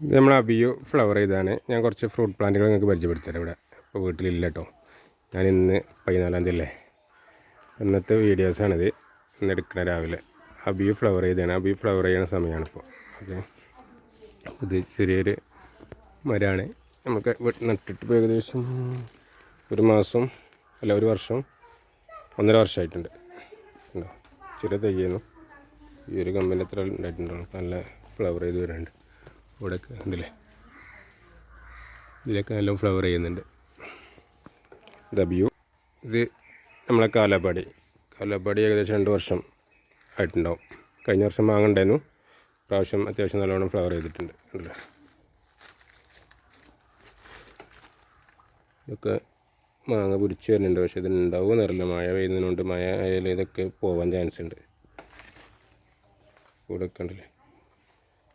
നമ്മൾ അബിയു ഫ്ലവർ ചെയ്താണ് ഞാൻ കുറച്ച് ഫ്രൂട്ട് പ്ലാന്റുകൾ നിങ്ങൾക്ക് പരിചയപ്പെടുത്തരാം ഇവിടെ. ഇപ്പോൾ വീട്ടിലില്ല കേട്ടോ ഞാൻ ഇന്ന് പതിനാലാം തീയതി അല്ലേ? ഇന്നത്തെ വീഡിയോസാണിത് ഇന്ന് എടുക്കണ രാവിലെ. അബിയു ഫ്ലവർ ചെയ്താണ് അബിയു ഫ്ലവർ ചെയ്യുന്ന സമയമാണ് ഇപ്പോൾ ഓക്കെ. ഇത് ചെറിയൊരു മരമാണ് നമുക്ക് വീട്ടിൽ നട്ടിട്ട് ഇപ്പോൾ ഏകദേശം ഒരു മാസം അല്ല ഒരു വർഷം ഒന്നര വർഷമായിട്ടുണ്ട്. ഉണ്ടോ? ചെറിയ തയ്യുന്നു ഈ ഒരു കമ്പനി എത്ര ഉണ്ടായിട്ടുണ്ടോ നല്ല ഫ്ലവർ ചെയ്ത് വരുന്നുണ്ട് ഇവിടെയൊക്കെ ഉണ്ടല്ലേ ഇതിലൊക്കെ നല്ല ഫ്ലവർ ചെയ്യുന്നുണ്ട്. ഡബ്യു ഇത് നമ്മളെ കാലാപ്പാടി കാലാപ്പാടി ഏകദേശം രണ്ട് വർഷം ആയിട്ടുണ്ടാവും. കഴിഞ്ഞ വർഷം മാങ്ങണ്ടായിരുന്നു പ്രാവശ്യം അത്യാവശ്യം നല്ലോണം ഫ്ലവർ ചെയ്തിട്ടുണ്ട്. ഉണ്ടല്ലേ ഇതൊക്കെ മാങ്ങ പിടിച്ച് വരുന്നുണ്ട്. പക്ഷേ ഇതിനുണ്ടാവും എന്നറിയില്ല മഴ പെയ്യുന്നതുകൊണ്ട് മഴ ആയാലും ഇതൊക്കെ പോകാൻ ചാൻസ് ഉണ്ട്. കൂടെ ഒക്കെ ഉണ്ടല്ലേ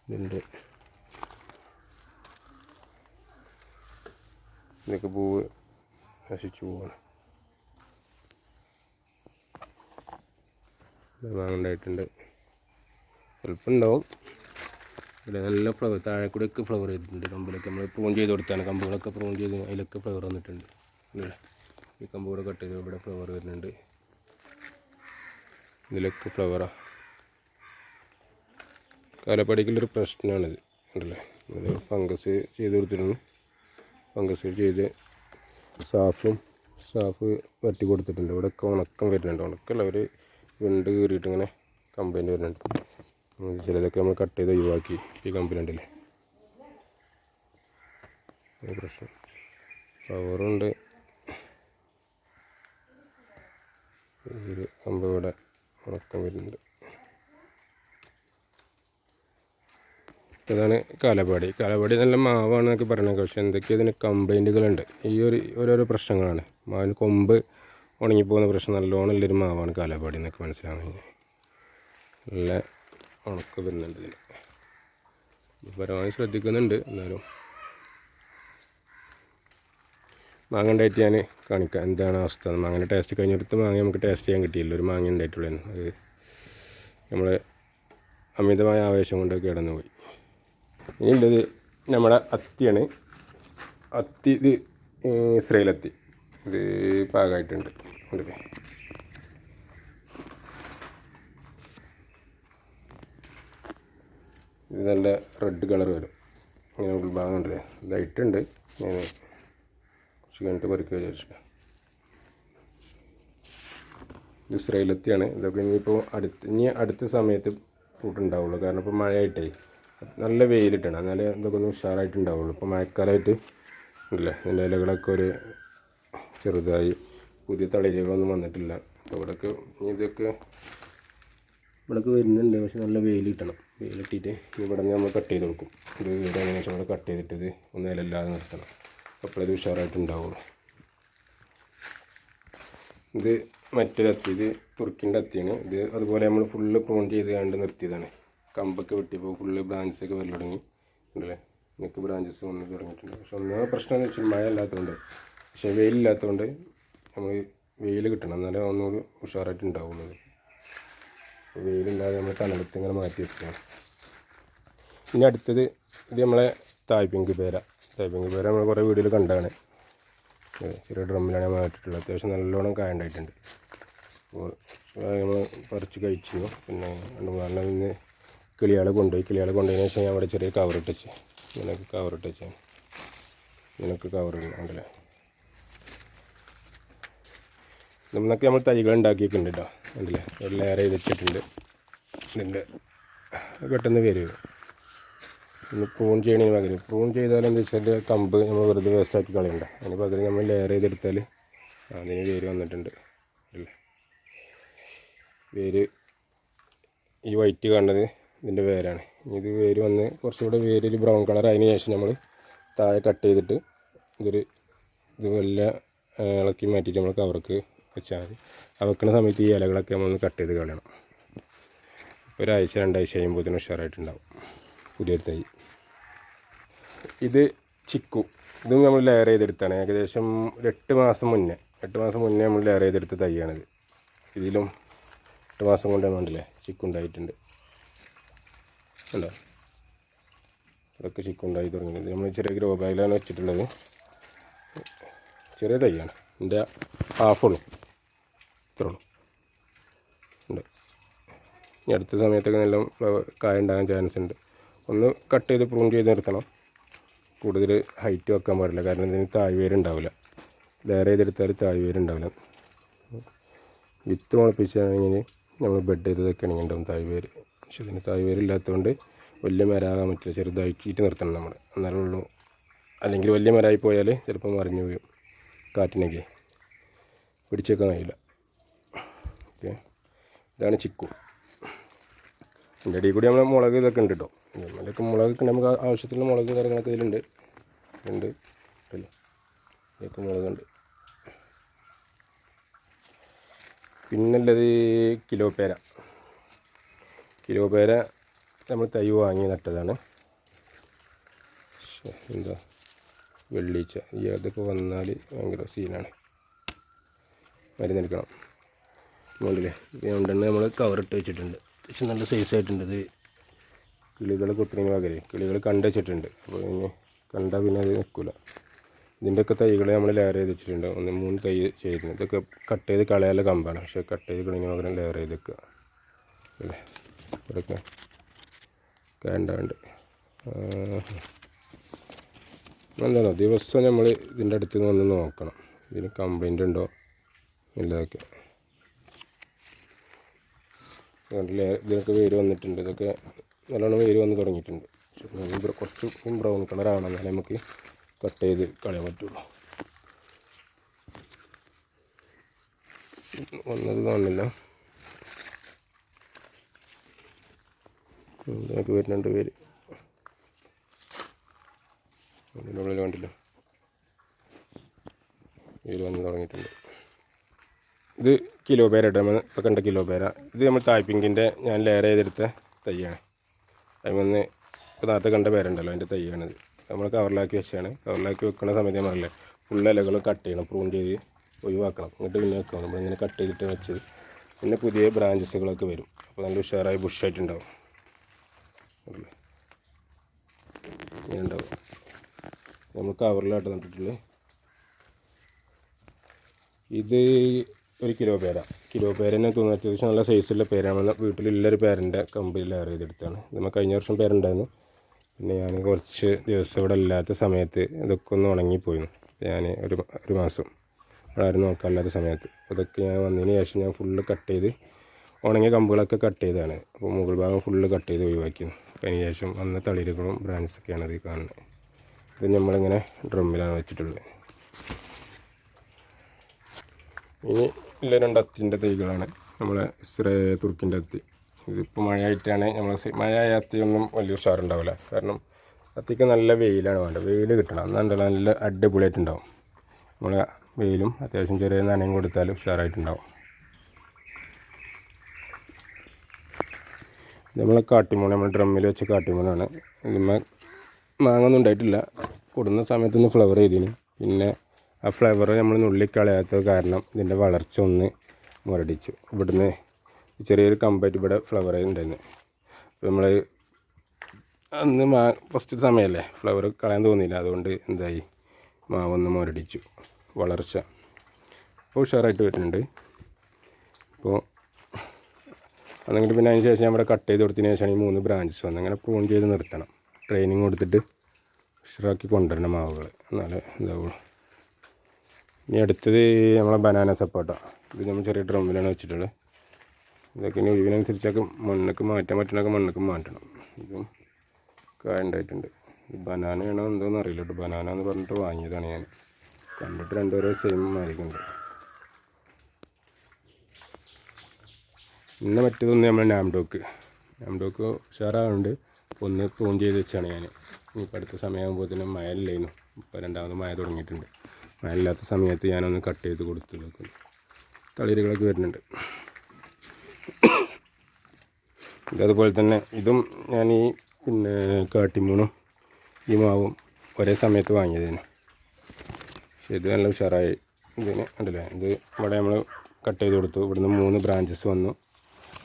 ഇതുണ്ട് ഇതൊക്കെ പൂവ് നശിച്ചു പോവാണ് വാങ്ങണ്ടായിട്ടുണ്ട് ഉണ്ടാവും ഇവിടെ നല്ല ഫ്ലവർ താഴെ കൂടെ ഒക്കെ ഫ്ലവർ ചെയ്തിട്ടുണ്ട് കമ്പിലൊക്കെ. നമ്മൾ പ്രൂൺ ചെയ്ത് കൊടുത്താണ്. കമ്പുകളൊക്കെ പ്രൂൺ ചെയ്ത് അതിലൊക്കെ ഫ്ലവർ വന്നിട്ടുണ്ട്. ഈ കമ്പുകൂടെ കട്ട് ചെയ്ത് ഇവിടെ ഫ്ലവർ വരുന്നുണ്ട്. ഇതിലൊക്കെ ഫ്ലവറാണ് കാലപ്പടിക്കുള്ളൊരു പ്രശ്നമാണിത്. ഉണ്ടല്ലേ ഫംഗസ് ചെയ്ത് കൊടുത്തിരുന്നു ഫംഗസ് ചെയ്ത് സാഫും സാഫ് വെട്ടി കൊടുത്തിട്ടുണ്ട്. ഇവിടെ ഒക്കെ ഉണക്കം വരുന്നുണ്ട്. ഉണക്കമല്ല ഒരു വിണ്ട് കീറിയിട്ട് ഇങ്ങനെ കംപ്ലൈന്റ് വരുന്നുണ്ട്. ചിലതൊക്കെ നമ്മൾ കട്ട് ചെയ്ത് ഒഴിവാക്കി ഈ കമ്പനി ഉണ്ടല്ലേ പ്രശ്നം. പവറുണ്ട് ഒരു കമ്പ് ഇവിടെ ഉണക്കം വരുന്നുണ്ട്. ഇതാണ് കാലപ്പാടി കാലപ്പാടി നല്ല മാവാണെന്നൊക്കെ പറയണത്. പക്ഷേ എന്തൊക്കെയോ ഇതിന് കംപ്ലൈന്റുകളുണ്ട് ഈ ഒരു ഓരോരോ പ്രശ്നങ്ങളാണ്. മാവിന് കൊമ്പ് ഉണങ്ങിപ്പോകുന്ന പ്രശ്നം നല്ലോണം ഉള്ളൊരു മാവാണ് കാലപ്പാടി എന്നൊക്കെ മനസ്സിലാവുന്നത് നല്ല ഉണക്ക് വരുന്നുണ്ട് ഇതിന്. പരമാവധി ശ്രദ്ധിക്കുന്നുണ്ട്. എന്നാലും മാങ്ങ ഉണ്ടായിട്ട് ഞാൻ കാണിക്കാം. എന്താണ് അവസ്ഥ? മാങ്ങന്റെ ടേസ്റ്റ് കഴിഞ്ഞെടുത്ത് മാങ്ങ നമുക്ക് ടേസ്റ്റ് ചെയ്യാൻ കിട്ടിയില്ല. ഒരു മാങ്ങ ഉണ്ടായിട്ടുള്ളൂ. അത് നമ്മൾ അമിതമായ ആവേശം കൊണ്ട് കിടന്നു പോയി ഇനിയുള്ളത് നമ്മുടെ അത്തിയാണ്. അത്തി ഇത് ഇസ്രയേലത്തി ഇത് പാകമായിട്ടുണ്ട് ഉണ്ട് ഇത് നല്ല റെഡ് കളർ വരും. ഇങ്ങനെ ഉൾഭാഗം ലൈറ്റുണ്ട് ഞാൻ കുറച്ച് കഴിഞ്ഞിട്ട് പറിക്കുക വിചാരിച്ചിട്ട്. ഇത് ഇസ്രയേലത്തിയാണ് ഇതൊക്കെ ഇനിയിപ്പോൾ അടുത്ത് ഇനി അടുത്ത സമയത്ത് ഫ്രൂട്ട് ഉണ്ടാവുള്ളൂ. കാരണം ഇപ്പോൾ മഴയായിട്ടേ. നല്ല വെയിലിട്ടാണ് എന്നാലേ ഇതൊക്കെ ഒന്ന് ഉഷാറായിട്ടുണ്ടാവുള്ളൂ. ഇപ്പോൾ മഴക്കാലമായിട്ട് ഇല്ല? ഇതിന്റെ ഇലകളൊക്കെ ഒരു ചെറുതായി പുതിയ തളിരുകളൊന്നും വന്നിട്ടില്ല. അപ്പോൾ ഇവിടെയൊക്കെ ഇതൊക്കെ ഇവിടെയൊക്കെ വരുന്നുണ്ട്. പക്ഷെ നല്ല വെയിൽ കിട്ടണം. വെയിലിട്ടിട്ട് ഇവിടെ നമ്മൾ കട്ട് ചെയ്ത് കൊടുക്കും. ഇത് ഇവിടെ എങ്ങനെ വെച്ചാൽ ഇവിടെ കട്ട് ചെയ്തിട്ട് ഇത് ഒന്ന് ഇലല്ലാതെ നിർത്തണം. അപ്പോഴത് ഉഷാറായിട്ടുണ്ടാവുള്ളൂ. ഇത് മറ്റൊരു അത്തി. ഇത് തുർക്കിന്റെ അത്തിയാണ്. ഇത് അതുപോലെ നമ്മൾ ഫുള്ള് പ്രൂൺ ചെയ്ത് കണ്ട് നിർത്തിയതാണ്. കമ്പൊക്കെ വെട്ടിയപ്പോൾ ഫുള്ള് ബ്രാഞ്ചസ് ഒക്കെ വരൽ തുടങ്ങി. ഉണ്ടല്ലേ? മിക്ക ബ്രാഞ്ചസ് വന്ന് തുടങ്ങിയിട്ടുണ്ട്. പക്ഷെ ഒന്നാമത് പ്രശ്നം എന്ന് വെച്ചാൽ മഴ ഇല്ലാത്തതുകൊണ്ട് പക്ഷേ വെയിലില്ലാത്തതുകൊണ്ട് നമ്മൾ വെയിൽ കിട്ടണം. എന്നാലേ ഒന്നുകൂടി ഉഷാറായിട്ട് ഉണ്ടാവുന്നത് വെയിലില്ലാതെ നമ്മൾ തണലത്ത് ഇങ്ങനെ മാറ്റി വെക്കുകയാണ് ഇനി അടുത്തത് ഇത് നമ്മളെ തായ്പിങ്ക് പേര. തായ്പിങ്ക് പേര നമ്മൾ കുറേ വീഡിയോയിൽ കണ്ടതാണ്. ചെറിയ ഡ്രമ്മിലാണ് നമ്മൾ ഇട്ടിട്ടുള്ളത് അത്യാവശ്യം നല്ലോണം കായ ഉണ്ടായിട്ടുണ്ട് അപ്പോൾ നമ്മൾ പറിച്ച് കഴിച്ചു. പിന്നെ രണ്ട് മൂന്നെണ്ണം ഇന്ന് കിളിയാളെ കൊണ്ടുപോയി. കിളിയാൾ കൊണ്ടുപോയതിനു ശേഷം ഞാൻ അവിടെ ചെറിയ കവർ ഇട്ടിച്ച്. ഇങ്ങനെയൊക്കെ കവർ വെച്ച് ഇങ്ങനെയൊക്കെ കവർ ഉണ്ടല്ലേ നമ്മൾ തൈകൾ ഉണ്ടാക്കിയിട്ടുണ്ട് കേട്ടോ ഉണ്ടല്ലേ ഒരു ലെയർ ചെയ്ത് വെച്ചിട്ടുണ്ട്. ഇതിന്റെ പെട്ടെന്ന് വരും. ഇനി പ്രൂൺ ചെയ്യണതിന് പകരം. പ്രൂൺ ചെയ്താൽ എന്താ വെച്ചാൽ കമ്പ് നമ്മൾ വെറുതെ വേസ്റ്റ് വേസ്റ്റാക്കി കളയണ്ട. അതിന് പകരം നമ്മൾ ലെയർ ചെയ്തെടുത്താൽ അതിന് വേര് വന്നിട്ടുണ്ട്. അല്ലേ? വേര് ഈ വൈറ്റ് കാണുന്നത് ഇതിന്റെ വേരാണ്. ഇത് വേര് വന്ന് കുറച്ചുകൂടെ വേര് ഒരു ബ്രൗൺ കളർ അതിന് ശേഷം നമ്മൾ താഴെ കട്ട് ചെയ്തിട്ട് ഇതൊരു ഇത് വല്ല ഇളക്കി മാറ്റിയിട്ട് നമ്മൾ കവർക്ക് വെച്ചാൽ മതി. ആ വെക്കുന്ന സമയത്ത് ഈ ഇലകളൊക്കെ നമ്മളൊന്ന് കട്ട് ചെയ്ത് കളയണം. ഒരാഴ്ച രണ്ടാഴ്ച കഴിയുമ്പോഴത്തേനും ഉഷാറായിട്ടുണ്ടാവും. പുതിയൊരു തൈ. ഇത് ചിക്കു. ഇതും നമ്മൾ ലെയർ ചെയ്തെടുത്താണ്. ഏകദേശം എട്ട് മാസം മുന്നേ. എട്ട് മാസം മുന്നേ നമ്മൾ ലെയർ ചെയ്തെടുത്ത തൈയാണിത്. ഇതിലും എട്ട് മാസം കൊണ്ടാണ് വേണ്ടല്ലേ ചിക്കു ഉണ്ടായിട്ടുണ്ട് ഇതൊക്കെ ചിക്കുണ്ടായി തുടങ്ങിയത് നമ്മൾ ചെറിയ ഗ്രോ ബാഗിലാണ് വെച്ചിട്ടുള്ളത്. ചെറിയ തൈയാണ്. എന്റെ ഹാഫുള്ളൂ. ഇത്രേ ഉള്ളൂ. ഉണ്ട്. ഇനി അടുത്ത സമയത്തൊക്കെ നല്ല ഫ്ലവർ കായ ഉണ്ടാകാൻ ചാൻസ് ഉണ്ട്. ഒന്ന് കട്ട് ചെയ്ത് പ്രൂൺ ചെയ്ത് നിർത്തണം. കൂടുതൽ ഹൈറ്റ് വെക്കാൻ പാടില്ല. കാരണം ഇതിന് താഴ്വേര് ഉണ്ടാവില്ല ലെയർ ചെയ്തെടുത്താൽ താഴ്വേര് ഉണ്ടാവില്ല വിത്ത് മുളപ്പിച്ചാണെങ്കിൽ നമ്മൾ ബെഡ് ചെയ്തതൊക്കെ ആണെങ്കിൽ ഉണ്ടാവും താഴ്വേര്. പക്ഷെ ഇതിന് താഴ്വേര് ഇല്ലാത്തതുകൊണ്ട് വലിയ മരാകാൻ പറ്റില്ല. ചെറുതാക്കിയിട്ട് നിർത്തണം നമ്മൾ എന്നാലേ ഉള്ളൂ. അല്ലെങ്കിൽ വലിയ മരമായി പോയാൽ ചിലപ്പോൾ മറിഞ്ഞു വീഴും കാറ്റിനൊക്കെ. പിടിച്ചേക്കാൻ കഴിയില്ല. ഓക്കെ. ഇതാണ് ചിക്കു. ഇതിന്റെ ഇടയിൽ കൂടി നമ്മൾ മുളക് ഇതൊക്കെ ഉണ്ട് കേട്ടോ മുളക് മുളകൊക്കെ നമുക്ക് ആവശ്യത്തിനുള്ള മുളക് കാര്യങ്ങളൊക്കെ ഇതിലുണ്ട്. ഉണ്ട്. അല്ലേ? ഇതൊക്കെ മുളകുണ്ട്. പിന്നുള്ളത് കിലോ പേര. കിലോ പേര നമ്മൾ തൈ വാങ്ങി നട്ടതാണ്. എന്താ വെള്ളിച്ച ഈ അതൊക്കെ വന്നാൽ ഭയങ്കര സീനാണ്. മരുന്നെടുക്കണം മുകളിലെ രണ്ടെണ്ണം നമ്മൾ കവറിട്ട് വെച്ചിട്ടുണ്ട്. അത്യാവശ്യം നല്ല സൈസ് ആയിട്ടുണ്ട് ഇത്. കിളികൾ കുത്തിനു പകരം കിളികൾ കണ്ട് വെച്ചിട്ടുണ്ട്. അപ്പോൾ ഇനി കണ്ടാൽ പിന്നെ അത് നിൽക്കില്ല ഇതിന്റെയൊക്കെ തൈകൾ നമ്മൾ ലെയർ ചെയ്ത് വെച്ചിട്ടുണ്ട്. ഒന്ന് മൂന്ന് തൈ ചെയ്തിരുന്നു ഇതൊക്കെ കട്ട് ചെയ്ത് കളയാനുള്ള കമ്പാണ്. പക്ഷേ കട്ട് ചെയ്ത് കളഞ്ഞ പകരം ലെയർ ചെയ്ത് വെക്കുക. അല്ലേ? ഇവിടെയൊക്കെ വേണ്ടാണ്ട് എന്താണോ ദിവസം നമ്മൾ ഇതിന്റെ അടുത്ത് നിന്ന് വന്ന് നോക്കണം. ഇതിന് കംപ്ലൈന്റ് ഉണ്ടോ? ഇല്ലതൊക്കെ. ഇതിനൊക്കെ വേര് വന്നിട്ടുണ്ട്. ഇതൊക്കെ നല്ലോണം വേര് വന്ന് തുടങ്ങിയിട്ടുണ്ട്. പക്ഷെ കുറച്ച് ബ്രൗൺ കളർ ആവണം എന്നാലേ നമുക്ക് കട്ട് ചെയ്ത് കളയാൻ പറ്റുള്ളൂ. വന്നത് കാണില്ല ഇതിനൊക്കെ രണ്ട് പേര് ഉള്ളിൽ കണ്ടില്ല? പേര് വന്ന് തുടങ്ങിയിട്ടുണ്ട്. ഇത് കിലോ പേര ഇട്ട് നമ്മൾ ഇപ്പോൾ കണ്ട കിലോ പേര. ഇത് നമ്മൾ തായ്പിങ്കിന്റെ ഞാൻ ലെയർ ചെയ്തെടുത്ത തയ്യാണ് തൈയാണ് വന്ന് ഇപ്പോൾ നേരത്തെ കണ്ട പേരുണ്ടല്ലോ അതിന്റെ തൈയാണിത്. നമ്മൾ കവറിലാക്കി വെച്ചാണ് കവറിലാക്കി വെക്കുന്ന സമയത്ത് ഞാൻ പറയില്ലേ ഫുൾ ഇലകൾ കട്ട് ചെയ്യണം പ്രൂൺ ചെയ്ത് ഒഴിവാക്കണം. എന്നിട്ട് പിന്നെ വെക്കണം. നമ്മളിങ്ങനെ കട്ട് ചെയ്തിട്ട് വെച്ചത്. പിന്നെ പുതിയ ബ്രാഞ്ചസുകളൊക്കെ വരും. അപ്പോൾ നല്ല ഉഷാറായി ബുഷായിട്ടുണ്ടാവും ഇങ്ങനെ ഉണ്ടാവും നമ്മൾ കവറിലായിട്ട് നട്ടിട്ടുള്ളത് ഇത് ഒരു കിലോ പേര. കിലോ പേരനെ തോന്നുന്നു അത്യാവശ്യം നല്ല സൈസുള്ള പേരാണ്. വീട്ടിലുള്ളൊരു പേരന്റെ കമ്പനിയിൽ ലെയർ ചെയ്തെടുത്താണ് നമ്മൾ കഴിഞ്ഞ വർഷം പേരുണ്ടായിരുന്നു. പിന്നെ ഞാൻ കുറച്ച് ദിവസം ഇവിടെ ഇല്ലാത്ത സമയത്ത് ഇതൊക്കെ ഒന്ന് ഉണങ്ങിപ്പോയിരുന്നു ഞാൻ ഒരു ഒരു മാസം ഇവിടെ ആരും നോക്കാനില്ലാത്ത സമയത്ത്. അതൊക്കെ ഞാൻ വന്നതിന് ശേഷം ഞാൻ ഫുള്ള് കട്ട് ചെയ്ത് ഉണങ്ങിയ കമ്പുകളൊക്കെ കട്ട് ചെയ്താണ് അപ്പോൾ മുകൾ ഭാഗം ഫുള്ള് കട്ട് ചെയ്ത് ഒഴിവാക്കിയിരുന്നു അപ്പോൾ അതിന് ശേഷം വന്ന തളിരുകളും ബ്രാൻഡ്സൊക്കെയാണ് ഇത് കാണുന്നത്. ഇത് നമ്മളിങ്ങനെ ഡ്രമ്മിലാണ് വെച്ചിട്ടുള്ളത്. ഇനി ഉള്ള രണ്ട് അത്തിന്റെ തൈകളാണ് നമ്മളെ തുർക്കിന്റെ അത്തി. ഇതിപ്പോൾ മഴയായിട്ടാണ് നമ്മൾ മഴയായ അത്തിയൊന്നും വലിയ ഉഷാറുണ്ടാവില്ല. കാരണം അത്തിക്ക് നല്ല വെയിലാണ് വേണ്ടത്. വെയിൽ കിട്ടണം. എന്നുണ്ടല്ലോ നല്ല അടിപൊളിയായിട്ടുണ്ടാവും. നമ്മൾ വെയിലും അത്യാവശ്യം ചെറിയ നനയും കൊടുത്താൽ ഉഷാറായിട്ടുണ്ടാവും. നമ്മളെ കാട്ടിമൂണ് നമ്മൾ ഡ്രമ്മിൽ വെച്ച കാട്ടിമൂണാണ് മാങ്ങ ഒന്നും ഉണ്ടായിട്ടില്ല. കൊടുന്ന സമയത്തൊന്ന് ഫ്ലവർ ചെയ്തിന്. പിന്നെ ആ ഫ്ലവർ നമ്മൾ നുള്ളിക്കളയാത്തത് കാരണം ഇതിന്റെ വളർച്ച ഒന്ന് മുരടിച്ചു. ഇവിടുന്ന് ചെറിയൊരു കമ്പായിട്ട് ഇവിടെ ഫ്ലവർ ഉണ്ടായിരുന്നു അപ്പോൾ നമ്മൾ അന്ന് മാ ഫസ്റ്റ് സമയമല്ലേ ഫ്ലവർ കളയാൻ തോന്നിയില്ല. അതുകൊണ്ട് എന്തായി? മാവൊന്ന് മുരടിച്ചു. വളർച്ച. അപ്പോൾ ഉഷാറായിട്ട് വരുന്നുണ്ട്. ഇപ്പോൾ അന്നെങ്കിൽ പിന്നെ അതിന് ശേഷം നമ്മുടെ കട്ട് ചെയ്ത് കൊടുത്തതിന് ശേഷമാണ് ഈ മൂന്ന് ബ്രാഞ്ചസ് വന്ന് അങ്ങനെ പ്രൂൺ ചെയ്ത് നിർത്തണം. ട്രെയിനിങ് കൊടുത്തിട്ട് ഉഷറാക്കി കൊണ്ടുവരണം മാവുകൾ എന്നാലേ ഇതാവുള്ളൂ. ഇനി അടുത്തത് നമ്മളെ ബനാന സപ്പോട്ട ഇത് നമ്മൾ ചെറിയ ഡ്രമ്മിലാണ് വെച്ചിട്ടുള്ളത്. ഇതൊക്കെ ഇനി ഒഴിവിനനുസരിച്ചൊക്കെ മണ്ണൊക്കെ മാറ്റാൻ പറ്റണൊക്കെ മണ്ണൊക്കെ മാറ്റണം. ഇതും കായ ഈ ബനാനയാണോ എന്തോന്ന് അറിയില്ല കേട്ടോ. ബനാന എന്ന് പറഞ്ഞിട്ട് വാങ്ങിയതാണ് ഞാൻ. കണ്ടിട്ട് രണ്ടുപേരും സെയിം ആയിരിക്കുന്നുണ്ട്. ഇന്ന് മറ്റേതൊന്ന് നമ്മൾ നാംഡോക്ക്. നാംഡോക്ക് ഉഷാറാവുന്നുണ്ട്. അപ്പോൾ ഒന്ന് പ്രൂൺ ചെയ്ത് വെച്ചാണ് ഞാൻ ഇനിയിപ്പോൾ അടുത്ത സമയമാകുമ്പോഴത്തേനും മഴ ഇല്ലായിരുന്നു ഇപ്പോൾ രണ്ടാമത് മഴ തുടങ്ങിയിട്ടുണ്ട്. മഴ ഇല്ലാത്ത സമയത്ത് ഞാനൊന്ന് കട്ട് ചെയ്ത് കൊടുത്തു നോക്കുന്നു. തളിരുകളൊക്കെ വരുന്നുണ്ട്. ഇതതുപോലെ തന്നെ ഇതും ഞാൻ ഈ പിന്നെ കാട്ടിമൂണും ഈ മാവും ഒരേ സമയത്ത് വാങ്ങിയതിന്. പക്ഷേ ഇത് നല്ല ഉഷാറായി. ഇതിന് ഉണ്ടല്ലേ? ഇത് ഇവിടെ നമ്മൾ കട്ട് ചെയ്ത് കൊടുത്തു. ഇവിടുന്ന് മൂന്ന് ബ്രാഞ്ചസ് വന്നു.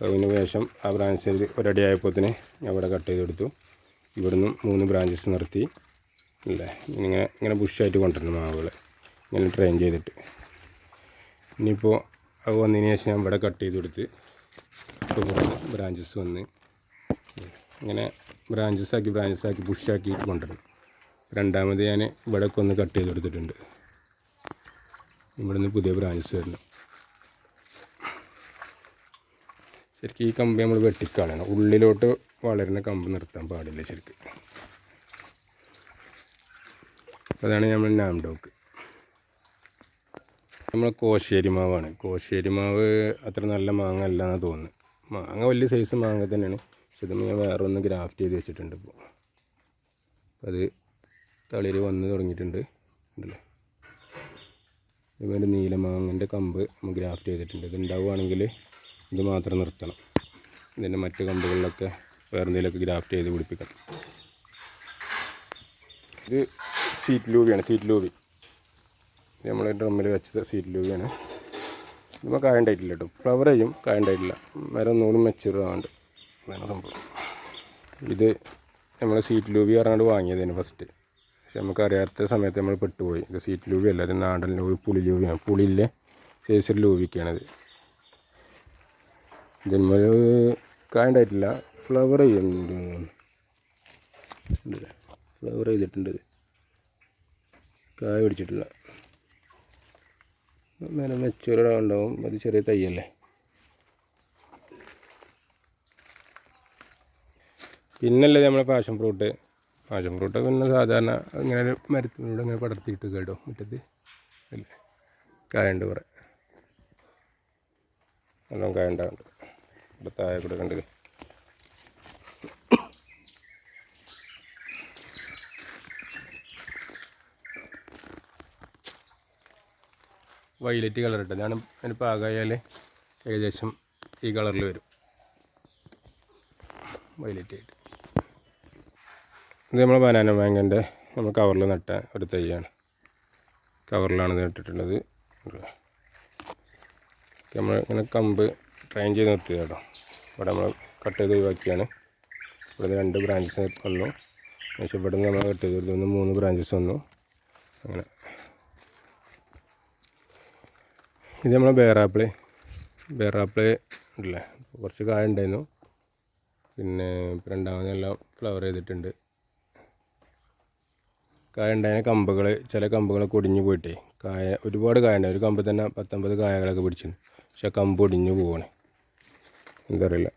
അതിന് ശേഷം ആ ബ്രാഞ്ചിൽ ഒരടി ആയപ്പോത്തിന് ഇവിടെ കട്ട് ചെയ്ത് കൊടുത്തു. ഇവിടുന്ന് മൂന്ന് ബ്രാഞ്ചസ് നിർത്തി. അല്ലേ? ഇങ്ങനെ ഇങ്ങനെ ബുഷായിട്ട് കൊണ്ടുവരണം മാവുകൾ. ഇങ്ങനെ ട്രെയിൻ ചെയ്തിട്ട്. ഇനിയിപ്പോൾ അത് വന്നതിന് ശേഷം ഞാൻ ഇവിടെ കട്ട് ചെയ്ത് കൊടുത്ത് ബ്രാഞ്ചസ് വന്ന് ഇങ്ങനെ ബ്രാഞ്ചസ് ആക്കി ബ്രാഞ്ചസ് ആക്കി ബുഷാക്കി കൊണ്ടുവരണം രണ്ടാമത് ഞാൻ ഇവിടെ ഒന്ന് കട്ട് ചെയ്ത് കൊടുത്തിട്ടുണ്ട്. ഇവിടുന്ന് പുതിയ ബ്രാഞ്ചസ് വരണം ശരിക്കും ഈ കമ്പ് നമ്മൾ വെട്ടിക്കളയണം ഉള്ളിലോട്ട് വളരുന്ന കമ്പ് നിർത്താൻ പാടില്ല ശരിക്കും. അതാണ് നമ്മൾ നാം ഡോക്ക്. നമ്മൾ കോശേരി മാവാണ്. കോശേരി മാവ് അത്ര നല്ല മാങ്ങ അല്ല എന്നാണ് തോന്നുന്നത് മാങ്ങ വലിയ സൈസ് മാങ്ങ തന്നെയാണ്. പക്ഷെ ഇത് ഞാൻ വേറെ ഒന്ന് ഗ്രാഫ്റ്റ് ചെയ്ത് വെച്ചിട്ടുണ്ട് ഇപ്പോൾ അത് തളിര് വന്ന് തുടങ്ങിയിട്ടുണ്ട്. ഉണ്ടല്ലേ ഇതുപോലെ നീല മാങ്ങന്റെ കമ്പ് നമ്മൾ ഗ്രാഫ്റ്റ് ചെയ്തിട്ടുണ്ട്. ഇത് ഉണ്ടാവുകയാണെങ്കിൽ ഇത് മാത്രം നിർത്തണം. ഇതിന്റെ മറ്റ് കമ്പുകളിലൊക്കെ വേറെന്തെങ്കിലുമൊക്കെ ഗ്രാഫ്റ്റ് ചെയ്ത് പിടിപ്പിക്കണം. ഇത് സീറ്റ് ലൂവിയാണ് സീറ്റ് ലൂവി നമ്മൾ ഡ്രമ്മിൽ വെച്ചത് സീറ്റ് ലൂവിയാണ് നമ്മൾ കായണ്ടായിട്ടില്ല കേട്ടോ ഫ്ലവർ ചെയ്യും കായണ്ടായിട്ടില്ല വേറെ ഒന്നുകൂടി മെച്ചൂർ ആവാണ്ട് സംഭവം. ഇത് നമ്മൾ സീറ്റ് ലൂവി പറഞ്ഞാണ്ട് വാങ്ങിയതാണ് ഫസ്റ്റ് പക്ഷെ നമുക്ക് അറിയാത്ത സമയത്ത് നമ്മൾ പെട്ടുപോയി. ഇത് സീറ്റ് ലൂവി അല്ല ഇത് നാടൻ ലൂവി പുളി ലൂവിയാണ് പുളിയിലെ സേസർ ലൂവിക്കാണത് ഇതിന്മേൽ കായണ്ടായിട്ടില്ല. ഫ്ലവർ ചെയ്യുന്നുണ്ട്. ഫ്ലവർ ചെയ്തിട്ടുണ്ട്. കായ പിടിച്ചിട്ടില്ല. നേരെ മെച്ചൂരിടാൻ ഉണ്ടാവും. അത് ചെറിയ തയ്യല്ലേ പിന്നല്ലേ നമ്മളെ പാഷൻ ഫ്രൂട്ട് പാഷൻ ഫ്രൂട്ട് പിന്നെ സാധാരണ ഇങ്ങനെ ഒരു മരത്തിനോട് ഇങ്ങനെ പടർത്തിയിട്ട് കേട്ടോ. മുറ്റത്ത്. അല്ലേ? കായുണ്ട് കുറേ. നല്ലോണം കായ ഉണ്ടാവുന്നുണ്ട്. ഇവിടെ താഴെ കൂടെ കണ്ട് വൈലറ്റ് കളർ ഇട്ടത് ഞാൻ അതിന് പാകമായാൽ ഏകദേശം ഈ കളറിൽ വരും. വൈലറ്റ് ആയിട്ട്. ഇത് നമ്മളെ ബനാന മാങ്കന്റെ നമ്മൾ കവറിൽ നട്ട ഒരു തൈയാണ്. കവറിലാണ് ഇത് ഇട്ടിട്ടുള്ളത് നമ്മൾ ഇങ്ങനെ കമ്പ് ട്രെയിൻ ചെയ്ത് നിർത്തിയത് കേട്ടോ. ഇവിടെ നമ്മൾ കട്ട് ചെയ്ത് ഒഴിവാക്കിയാണ്. ഇവിടെ രണ്ട് ബ്രാഞ്ചസ് വന്നു പക്ഷേ ഇവിടെ നിന്ന് നമ്മൾ കട്ട് ചെയ്ത് നിന്ന് മൂന്ന് ബ്രാഞ്ചസ് വന്നു. അങ്ങനെ. ഇത് നമ്മളെ ബേറാപ്പിൾ ബേറാപ്പിൾ ഉണ്ടല്ലേ? കുറച്ച് കായ ഉണ്ടായിരുന്നു. പിന്നെ രണ്ടാമതെല്ലാം ഫ്ലവർ ചെയ്തിട്ടുണ്ട്. കായ ഉണ്ടായ കമ്പുകൾ ചില കമ്പുകൾ ഒടിഞ്ഞു പോയിട്ടേ. കായ ഒരുപാട് കായ ഉണ്ടായി. ഒരു കമ്പ് തന്നെ പത്തൊമ്പത് കായകളൊക്കെ പിടിച്ചിരുന്നു. പക്ഷെ കമ്പ് ഒടിഞ്ഞു പോവാണ്. എന്താ അറിയില്ല.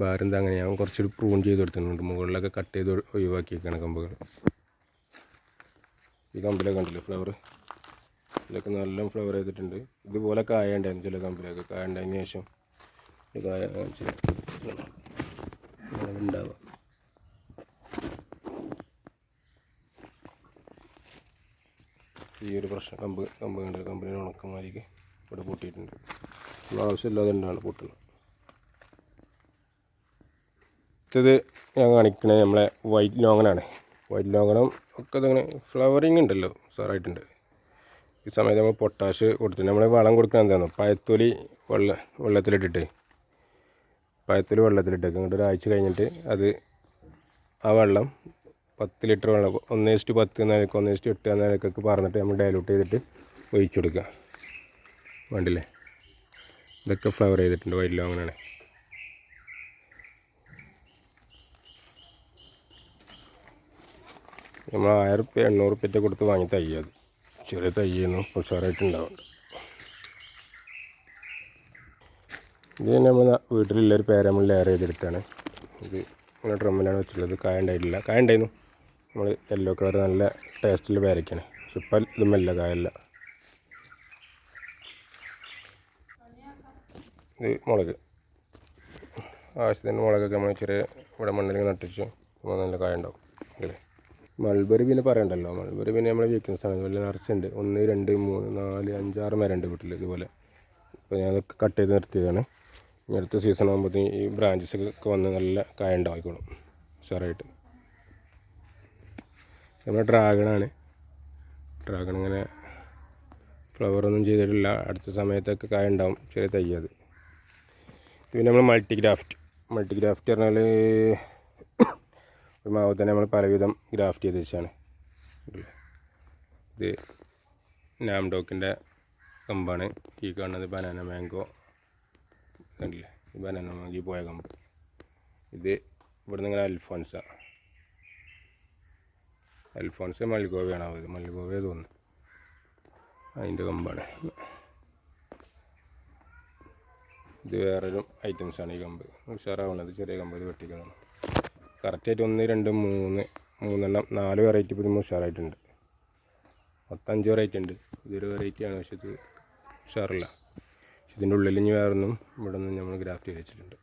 ഭാരം അങ്ങനെ ഞാൻ കുറച്ചൊരു പ്രൂൺ ചെയ്ത് കൊടുത്തിട്ടുണ്ട്. മുകളിലൊക്കെ കട്ട് ചെയ്ത് ഒഴിവാക്കിയേക്കാണ് കമ്പുകൾ. ഈ കമ്പിലൊക്കെ ഉണ്ടല്ലോ ഫ്ലവർ ഇതിലൊക്കെ നല്ല ഫ്ലവർ ചെയ്തിട്ടുണ്ട്. ഇതുപോലെ കായ ഉണ്ടായിരുന്നു ചില കമ്പിലൊക്കെ. കായ ഉണ്ടായതിന് ശേഷം കായ ഉണ്ടാവുക ഈ ഒരു പ്രശ്നം കമ്പ് കമ്പ് കണ്ട കമ്പനിയുടെ ഉണക്കമാരിക്ക് ഇവിടെ പൂട്ടിയിട്ടുണ്ട്. ആവശ്യമില്ലാതെ തന്നെയാണ് പൊട്ടുന്നത് അടുത്തത് ഞാൻ കാണിക്കണേ നമ്മളെ വൈറ്റ് ലോങ്ങനാണ്. വൈറ്റ് ലോങ്ങനും ഒക്കെ ഇതങ്ങനെ ഫ്ലവറിങ് ഉണ്ടല്ലോ സാറായിട്ടുണ്ട് ഈ സമയത്ത് നമ്മൾ പൊട്ടാഷ് കൊടുത്തിട്ട് നമ്മൾ വളം കൊടുക്കണം എന്താണ് പയത്തൊലി വെള്ള വെള്ളത്തിലിട്ടിട്ട്. പയത്തൊലി വെള്ളത്തിലിട്ടേക്ക്. ഇങ്ങോട്ട് ഒരാഴ്ച കഴിഞ്ഞിട്ട് അത് ആ വെള്ളം പത്ത് ലിറ്റർ വെള്ളം ഒന്ന് ഇസ്റ്റ് പത്ത് നിലയ്ക്ക് ഒന്ന് ഇസ്റ്റ് എട്ട് നിലക്കൊക്കെ പറഞ്ഞിട്ട് നമ്മൾ ഡയലൂട്ട് ചെയ്തിട്ട് ഒഴിച്ചു കൊടുക്കുക. വേണ്ടില്ലേ? ഇതൊക്കെ ഫ്ലവർ ചെയ്തിട്ടുണ്ട് വൈറ്റ് അങ്ങനെയാണ്. നമ്മൾ ആയിരം റുപ്യ എണ്ണൂറ് ഉപ്പ്യത്തെ കൊടുത്ത് വാങ്ങി തയ്യത് ചെറിയ തയ്യുന്നു ഉഷാറായിട്ടുണ്ടാവുന്നുണ്ട് ഇത് നമ്മൾ വീട്ടിലുള്ളൊരു നമ്മൾ ലെയർ ചെയ്തെടുത്താണ്. ഇത് ഇങ്ങനെ ഡ്രമ്മിലാണ് വെച്ചിട്ടുള്ളത്. കായ ഉണ്ടായിട്ടില്ല. കായ ഉണ്ടായിരുന്നു. നമ്മൾ യെല്ലോ കളർ നല്ല ടേസ്റ്റുള്ള പേരയ്ക്കാണ് പക്ഷെ ഇപ്പം ഇതുമല്ല കായല്ല ഇത് മുളക്. ആവശ്യത്തിന് മുളകൊക്കെ നമ്മൾ ചെറിയ ഇവിടെ മണ്ണിൽ നട്ടിച്ച് നല്ല കായ ഉണ്ടാവും അല്ലേ മൾബറി പിന്നെ പറയണ്ടല്ലോ. മൾബറി പിന്നെ നമ്മൾ വീക്ക്നെസ് ആണ് വലിയ നിറച്ചുണ്ട്. ഒന്ന് രണ്ട് മൂന്ന് നാല് അഞ്ചാറ് മരമുണ്ട് വീട്ടിൽ ഇതുപോലെ. അപ്പോൾ ഞാൻ കട്ട് ചെയ്ത് നിർത്തിയതാണ്. അടുത്ത സീസൺ ആകുമ്പോഴത്തേക്കും ഈ ബ്രാഞ്ചസ് ഒക്കെ വന്ന് നല്ല കായ ഉണ്ടാക്കിക്കോളും ഉഷാറായിട്ട് നമ്മുടെ ഡ്രാഗണാണ് ഡ്രാഗൺ ഇങ്ങനെ ഫ്ലവറൊന്നും ചെയ്തിട്ടില്ല. അടുത്ത സമയത്തൊക്കെ കായ ഉണ്ടാവും ചെറിയ തൈ പിന്നെ നമ്മൾ മൾട്ടിഗ്രാഫ്റ്റ് മൾട്ടിഗ്രാഫ്റ്റ് മൾട്ടി ഗ്രാഫ്റ്റ് പറഞ്ഞാൽ ഒരു മാവ് തന്നെ നമ്മൾ പലവിധം ഗ്രാഫ്റ്റ് ചെയ്ത് വെച്ചാണ്. ഇത് നാംഡോക്കിന്റെ കമ്പാണ്. ഈ കാണുന്നത് ബനാന മാംഗോ കണ്ടില്ലേ? ഈ ബനാന മാങ്കി പോയ കമ്പ്. ഇത് ഇവിടുന്ന് ഇങ്ങനെ അൽഫോൻസ അൽഫോൻസ മൽഗോവയാണ് ഇത് മൽഗോവയെ തോന്നുന്നു. അതിന്റെ കമ്പാണ്. ഇത് വേറൊരു ഐറ്റംസാണ് ഈ കമ്പ്. ഉഷാറാവുന്നത് ചെറിയ കമ്പ് ഇത് വെട്ടിക്കണം കറക്റ്റായിട്ട് ഒന്ന് രണ്ട് മൂന്ന് മൂന്നെണ്ണം നാല് വെറൈറ്റി ഇത് ഉഷാറായിട്ടുണ്ട്. മൊത്തം അഞ്ച് വെറൈറ്റി ഉണ്ട്. ഇതൊരു വെറൈറ്റിയാണ് പക്ഷെ ഇത് ഉഷാറില്ല. പക്ഷെ ഇതിന്റെ ഉള്ളിൽ ഇനി വേറൊന്നും ഇവിടെ നിന്ന് നമ്മൾ ഗ്രാഫ്റ്റ് ചെയ്ത് വെച്ചിട്ടുണ്ട്.